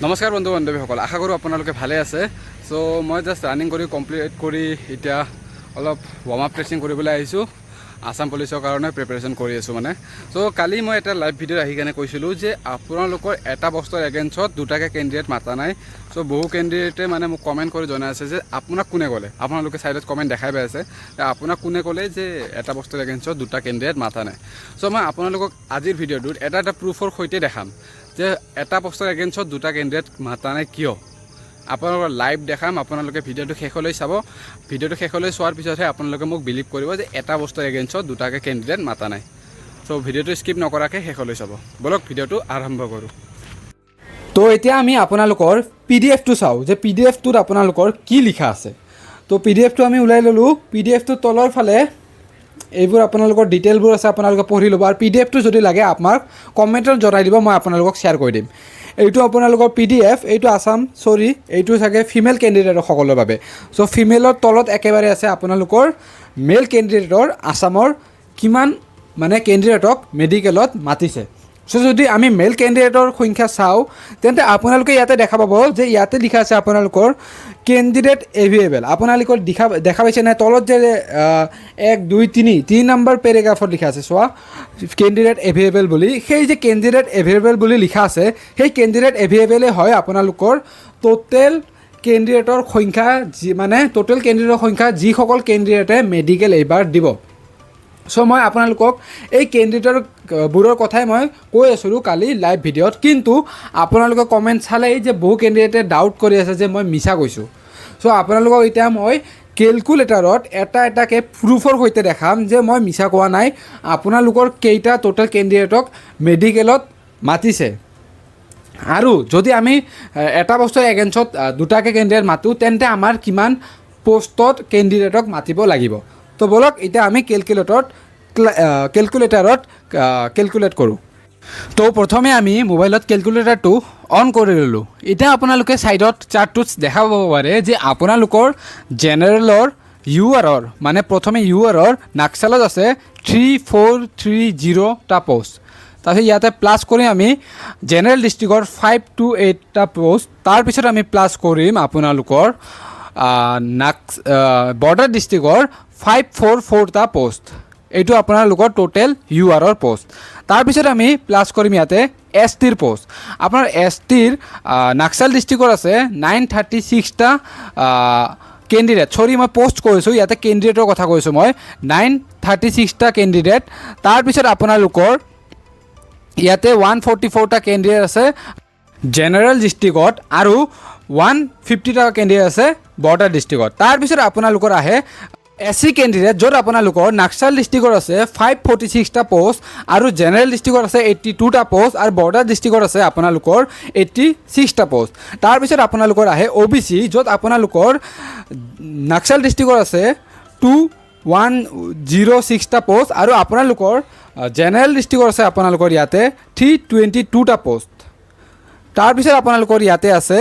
নমস্কাৰ বন্ধু বান্ধৱীসকল, আশা কৰোঁ আপোনালোকে ভালে আছে। চ' মই জাষ্ট ৰানিং কৰি কমপ্লিট কৰি এতিয়া অলপ ৱাৰ্ম আপ ট্ৰেচিং কৰিবলৈ আহিছোঁ। আছাম পুলিচৰ কাৰণে প্ৰিপেৰেশ্যন কৰি আছোঁ মানে। চ' কালি মই এটা লাইভ ভিডিঅ'ত আহি কেনে কৈছিলোঁ যে আপোনালোকৰ এটা বস্তুৰ এগেইনষ্টত দুটাকৈ কেণ্ডিডেট মাতা নাই। চ' বহু কেণ্ডিডেটে মানে মোক কমেণ্ট কৰি জনাই আছে যে আপোনাক কোনে ক'লে? আপোনালোকে ছাইডত কমেণ্ট দেখাই পাই আছে। আপোনাক কোনে ক'লে যে এটা বস্তুৰ এগেইনষ্টত দুটা কেণ্ডিডেট মাতা নাই? চ' মই আপোনালোকক আজিৰ ভিডিঅ'টোত এটা এটা প্ৰুফৰ সৈতে দেখাম। যে এটা বস্তুৰ এগেইনষ্টত দুটা কেণ্ডিডেট মাতা নাই কিয়? আপোনালোকৰ লাইভ দেখাম, আপোনালোকে ভিডিঅ'টো শেষলৈ চাব। ভিডিঅ'টো শেষলৈ চোৱাৰ পিছতহে আপোনালোকে মোক বিলিভ কৰিব যে এটা বস্তুৰ এগেইনষ্টত দুটাকৈ কেণ্ডিডেট মাতা নাই। চ' ভিডিঅ'টো স্কিপ নকৰাকৈ শেষলৈ চাব। ব'লক, ভিডিঅ'টো আৰম্ভ কৰোঁ। তো এতিয়া আমি আপোনালোকৰ পি ডি এফটো চাওঁ, যে পি ডি এফটোত আপোনালোকৰ কি লিখা আছে। তো পি ডি এফটো আমি ওলাই ল'লোঁ। পি ডি এফটোৰ তলৰ ফালে এইবোৰ আপোনালোকৰ ডিটেইলবোৰ আছে, আপোনালোকে পঢ়ি ল'ব। আৰু পি ডি এফটো যদি লাগে আমাক কমেণ্টত জনাই দিব, মই আপোনালোকক শ্বেয়াৰ কৰি দিম। এইটো আপোনালোকৰ পি ডি এফ এইটো আছাম চৰি এইটো চাগে ফিমেল কেণ্ডিডেটসকলৰ বাবে। চ' ফিমেলৰ তলত একেবাৰে আছে আপোনালোকৰ মেল কেণ্ডিডেটৰ আছামৰ কিমান মানে কেণ্ডিডেটক মেডিকেলত মাতিছে। চ' যদি আমি মেল কেণ্ডিডেটৰ সংখ্যা চাওঁ, তেন্তে আপোনালোকে ইয়াতে দেখা পাব যে ইয়াতে লিখা আছে আপোনালোকৰ কেণ্ডিডেট এভেইলেবল আপোনালোকৰ দেখা দেখা পাইছে নাই তলত যে এক, দুই, তিনি তিনি নম্বৰ পেৰেগ্ৰাফত লিখা আছে, চোৱা। কেণ্ডিডেট এভেইলেবল বুলি। সেই যে কেণ্ডিডেট এভেইলেবল বুলি লিখা আছে, সেই কেণ্ডিডেট এভেইলেবলে হয় আপোনালোকৰ ট'টেল কেণ্ডিডেটৰ সংখ্যা যি মানে ট'টেল কেণ্ডিডেটৰ সংখ্যা যিসকল কেণ্ডিডেটে মেডিকেল এইবাৰ দিব চ' মই আপোনালোকক এই কেণ্ডিডেটৰবোৰৰ কথাই মই কৈ আছিলোঁ কালি লাইভ ভিডিঅ'ত। কিন্তু আপোনালোকে কমেণ্ট চালেই যে বহু কেণ্ডিডেটে ডাউট কৰি আছে যে মই মিছা কৈছোঁ। চ' আপোনালোকক এতিয়া মই কেলকুলেটাৰত এটা এটাকৈ প্ৰুফৰ সৈতে দেখাম যে মই মিছা কোৱা নাই। আপোনালোকৰ কেইটা ট'টেল কেণ্ডিডেটক মেডিকেলত মাতিছে। আৰু যদি আমি এটা বস্তুৰ এগেইনষ্টত দুটাকৈ কেণ্ডিডেট মাতোঁ, তেন্তে আমাৰ কিমান পষ্টত কেণ্ডিডেটক মাতিব লাগিব। তো ব'লক এতিয়া আমি কেলকুলেটৰত কেলকুলেটাৰত কেলকুলেট কৰোঁ। তো প্ৰথমে আমি মোবাইলত কেলকুলেটাৰটো অন কৰি ল'লোঁ। এতিয়া আপোনালোকে ছাইডত চাৰ্টটোত দেখা পাব পাৰে যে আপোনালোকৰ জেনেৰেলৰ ইউ আৰৰ মানে প্ৰথমে ইউ আৰৰ নাক্সালত আছে থ্ৰী ফ'ৰ থ্ৰী জিৰ'টা পষ্ট তাৰপিছত ইয়াতে প্লাছ কৰিম আমি জেনেৰেল ডিষ্ট্ৰিক্টৰ ফাইভ টু এইটটা পষ্ট তাৰপিছত আমি প্লাছ কৰিম আপোনালোকৰ নাক্স বৰ্ডাৰ ডিষ্ট্ৰিক্টৰ ফাইভ ফ'ৰ ফ'ৰটা পষ্ট এইটো আপোনালোকৰ ট'টেল ইউ আৰৰ পষ্ট তাৰপিছত আমি প্লাছ কৰিম ইয়াতে এছ টিৰ পষ্ট আপোনাৰ এছ টিৰ নাক্সাল ডিষ্ট্ৰিক্টৰ আছে নাইন থাৰ্টি ছিক্সটা কেণ্ডিডেট চৰি মই পষ্ট কৰিছোঁ, ইয়াতে কেণ্ডিডেটৰ কথা কৈছোঁ মই। নাইন থাৰ্টি ছিক্সটা কেণ্ডিডেট তাৰপিছত আপোনালোকৰ ইয়াতে ওৱান ফৰ্টি ফ'ৰটা কেণ্ডিডেট আছে জেনেৰেল ডিষ্ট্ৰিক্টত আৰু ওৱান ফিফটিটা কেণ্ডিডেট আছে বৰ্ডাৰ ডিষ্ট্ৰিক্টত। তাৰপিছত আপোনালোকৰ আহে এছ চি কেণ্ডিডেট য'ত আপোনালোকৰ নাক্সাল ডিষ্ট্ৰিক্টত আছে ফাইভ ফৰ্টি ছিক্সটা পষ্ট আৰু জেনেৰেল ডিষ্ট্ৰিক্টত আছে এইট্টি টুটা পষ্ট আৰু বৰ্ডাৰ ডিষ্ট্ৰিক্টত আছে আপোনালোকৰ এইট্টি ছিক্সটা পষ্ট তাৰপিছত আপোনালোকৰ আহে অ' বি চি য'ত আপোনালোকৰ নাক্সাল ডিষ্ট্ৰিক্টত আছে টু ওৱান জিৰ' ছিক্সটা পষ্ট আৰু আপোনালোকৰ জেনেৰেল ডিষ্ট্ৰিক্টত আছে আপোনালোকৰ ইয়াতে থ্ৰী টুৱেণ্টি টুটা পষ্ট তাৰপিছত আপোনালোকৰ ইয়াতে আছে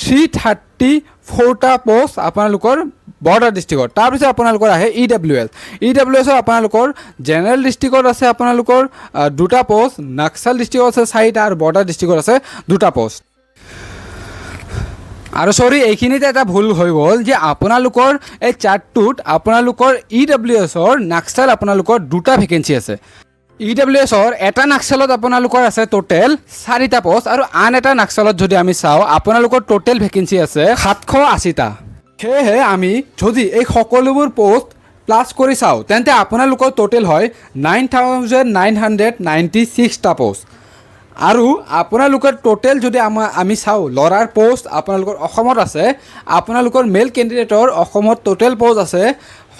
থ্ৰী থাৰ্টি ফ'ৰটা পষ্ট আপোনালোকৰ বৰ্ডাৰ ডিষ্ট্ৰিক্টত তাৰপিছত আপোনালোকৰ আহে E W S E W এছৰ আপোনালোকৰ জেনেৰেল ডিষ্ট্ৰিক্টত আছে আপোনালোকৰ দুটা পষ্ট নাক্সাল ডিষ্ট্ৰিক্টত আছে চাৰিটা আৰু বৰ্ডাৰ ডিষ্ট্ৰিক্টত আছে দুটা পষ্ট আৰু চৰি এইখিনিতে এটা ভুল হৈ গ'ল যে আপোনালোকৰ এই চাৰ্টটোত আপোনালোকৰ ই ডাব্লিউ এছৰ নাক্সাল আপোনালোকৰ দুটা ভেকেঞ্চি আছে। ই ডাব্লিউ এছৰ এটা নাক্সালত আপোনালোকৰ আছে ট'টেল চাৰিটা পষ্ট আৰু আন এটা নাক্সালত যদি আমি চাওঁ, আপোনালোকৰ টোটেল ভেকেঞ্চি আছে সাতশ আশীটা। সেয়েহে আমি যদি এই সকলোবোৰ পষ্ট প্লাছ কৰি চাওঁ, তেন্তে আপোনালোকৰ টোটেল হয় nine thousand nine hundred ninety ছিক্সটা post আৰু আপোনালোকৰ ট'টেল যদি আমাৰ আমি চাওঁ, ল'ৰাৰ পষ্ট আপোনালোকৰ অসমত আছে, আপোনালোকৰ মেল কেণ্ডিডেটৰ অসমত ট'টেল পষ্ট আছে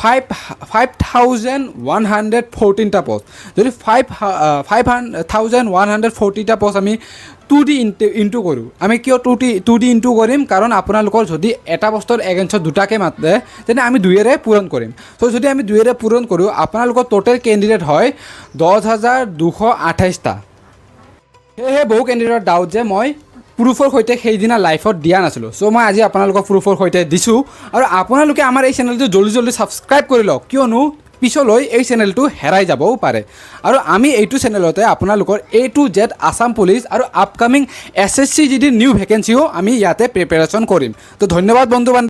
five five thousand one hundred ফৰ্টিনটা post যদি five five thousand one hundred ফৰ্টিটা post আমি টু ডি ইনটু ইনটু কৰোঁ। আমি কিয় two D two D into কৰিম? কাৰণ আপোনালোকৰ যদি এটা বস্তুৰ এগেইনষ্টত দুটাকৈ মাতে, তেনে আমি দুয়েৰে পূৰণ কৰিম। চ' যদি আমি দুয়েৰে পূৰণ কৰোঁ, আপোনালোকৰ ট'টেল কেণ্ডিডেট হয় দহ হাজাৰ দুশ আঠাইছটা। সেয়েহে বহু কেণ্ডিডেটৰ ডাউট যে মই প্ৰুফৰ সৈতে সেইদিনা লাইফত দিয়া নাছিলোঁ। চ' মই আজি আপোনালোকক প্ৰুফৰ সৈতে দিছোঁ। আৰু আপোনালোকে আমাৰ এই চেনেলটো জল্দি জল্দি ছাবস্ক্ৰাইব কৰি লওক। কিয়নো পিছলৈ এই চেনেলটো হেৰাই যাবও পাৰে। আৰু আমি এইটো চেনেলতে আপোনালোকৰ A to Z Assam police আৰু upcoming S S C G new ভেকেঞ্চিও আমি ইয়াতে প্ৰিপেৰেশ্যন কৰিম। তো ধন্যবাদ বন্ধু বান্ধৱ